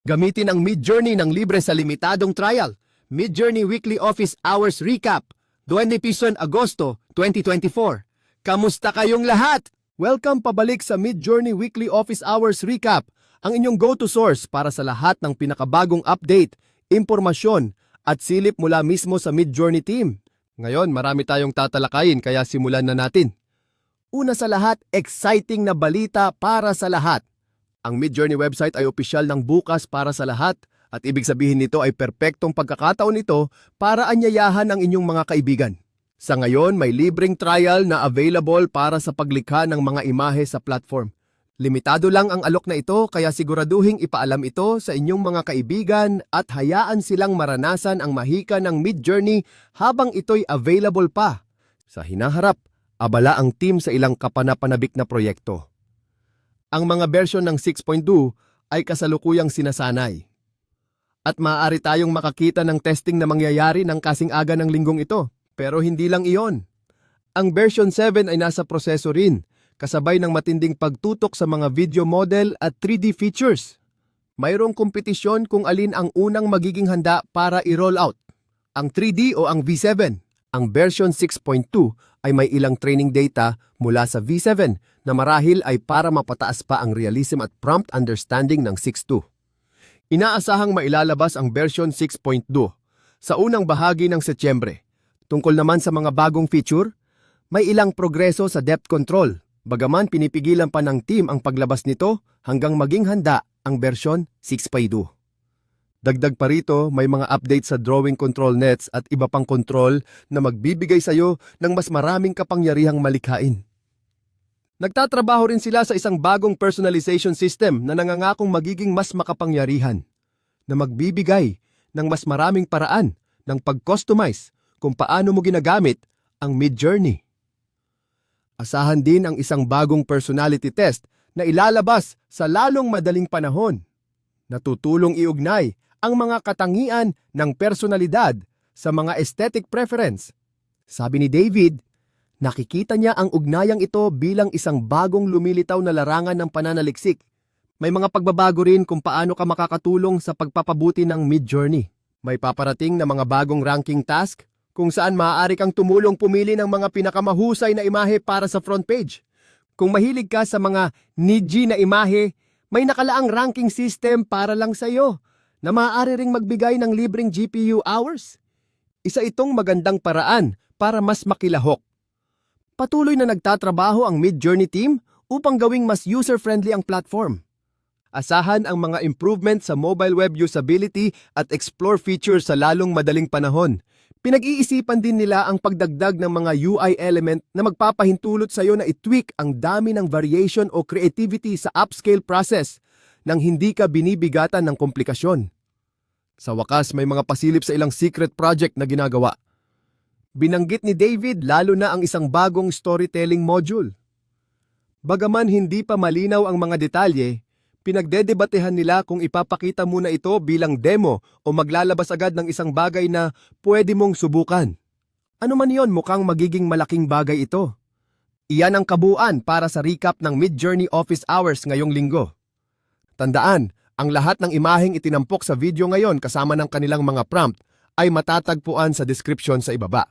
Gamitin ang Midjourney ng libre sa limitadong trial. Midjourney Weekly Office Hours Recap. 20 Pison Agosto 2024. Kamusta kayong lahat? Welcome pabalik sa Midjourney Weekly Office Hours Recap, ang inyong go-to source para sa lahat ng pinakabagong update, impormasyon, at silip mula mismo sa Midjourney team. Ngayon, marami tayong tatalakayin kaya simulan na natin. Una sa lahat, exciting na balita para sa lahat. Ang Midjourney website ay opisyal ng bukas para sa lahat at ibig sabihin nito ay perpektong pagkakataon nito para anyayahan ang inyong mga kaibigan. Sa ngayon, may libreng trial na available para sa paglikha ng mga imahe sa platform. Limitado lang ang alok na ito kaya siguraduhing ipaalam ito sa inyong mga kaibigan at hayaan silang maranasan ang mahika ng Midjourney habang ito'y available pa. Sa hinaharap, abala ang team sa ilang kapanapanabik na proyekto. Ang mga version ng 6.2 ay kasalukuyang sinasanay. At maaari tayong makakita ng testing na mangyayari ng kasing aga ng linggong ito. Pero hindi lang iyon. Ang version 7 ay nasa proseso rin, kasabay ng matinding pagtutok sa mga video model at 3D features. Mayroong kompetisyon kung alin ang unang magiging handa para i-roll out. Ang 3D o ang V7. Ang version 6.2 ay may ilang training data mula sa V7 na marahil ay para mapataas pa ang realism at prompt understanding ng 6.2. Inaasahang mailalabas ang version 6.2 sa unang bahagi ng Setyembre. Tungkol naman sa mga bagong feature, may ilang progreso sa depth control, bagaman pinipigilan pa ng team ang paglabas nito hanggang maging handa ang version 6.2. Dagdag pa rito, may mga update sa drawing control nets at iba pang control na magbibigay sa iyo ng mas maraming kapangyarihang malikhain. Nagtatrabaho rin sila sa isang bagong personalization system na nangangakong magiging mas makapangyarihan, na magbibigay ng mas maraming paraan ng pag-customize kung paano mo ginagamit ang Midjourney. Asahan din ang isang bagong personality test na ilalabas sa lalong madaling panahon. Natutulong iugnay ang mga katangian ng personalidad sa mga aesthetic preference. Sabi ni David, nakikita niya ang ugnayang ito bilang isang bagong lumilitaw na larangan ng pananaliksik. May mga pagbabago rin kung paano ka makakatulong sa pagpapabuti ng Midjourney. May paparating na mga bagong ranking task kung saan maaari kang tumulong pumili ng mga pinakamahusay na imahe para sa front page. Kung mahilig ka sa mga niji na imahe, may nakalaang ranking system para lang sa iyo na maaari ring magbigay ng libreng GPU hours. Isa itong magandang paraan para mas makilahok. Patuloy na nagtatrabaho ang Midjourney team upang gawing mas user-friendly ang platform. Asahan ang mga improvement sa mobile web usability at explore features sa lalong madaling panahon. Pinag-iisipan din nila ang pagdagdag ng mga UI element na magpapahintulot sa iyo na i-tweak ang dami ng variation o creativity sa upscale process nang hindi ka binibigatan ng komplikasyon. Sa wakas, may mga pasilip sa ilang secret project na ginagawa. Binanggit ni David lalo na ang isang bagong storytelling module. Bagaman hindi pa malinaw ang mga detalye, pinagdedebatehan nila kung ipapakita muna ito bilang demo o maglalabas agad ng isang bagay na pwede mong subukan. Ano man yon mukhang magiging malaking bagay ito. Iyan ang kabuuan para sa recap ng Midjourney Office Hours ngayong linggo. Tandaan, ang lahat ng imaheng itinampok sa video ngayon kasama ng kanilang mga prompt ay matatagpuan sa description sa ibaba.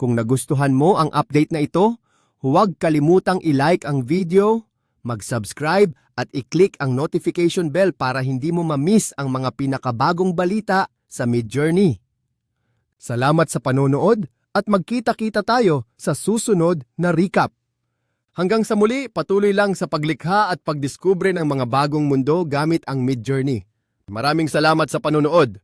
Kung nagustuhan mo ang update na ito, huwag kalimutang i-like ang video, mag-subscribe at i-click ang notification bell para hindi mo ma-miss ang mga pinakabagong balita sa Midjourney. Salamat sa panonood at magkita-kita tayo sa susunod na recap. Hanggang sa muli, patuloy lang sa paglikha at pagdiskubre ng mga bagong mundo gamit ang Midjourney. Maraming salamat sa panonood.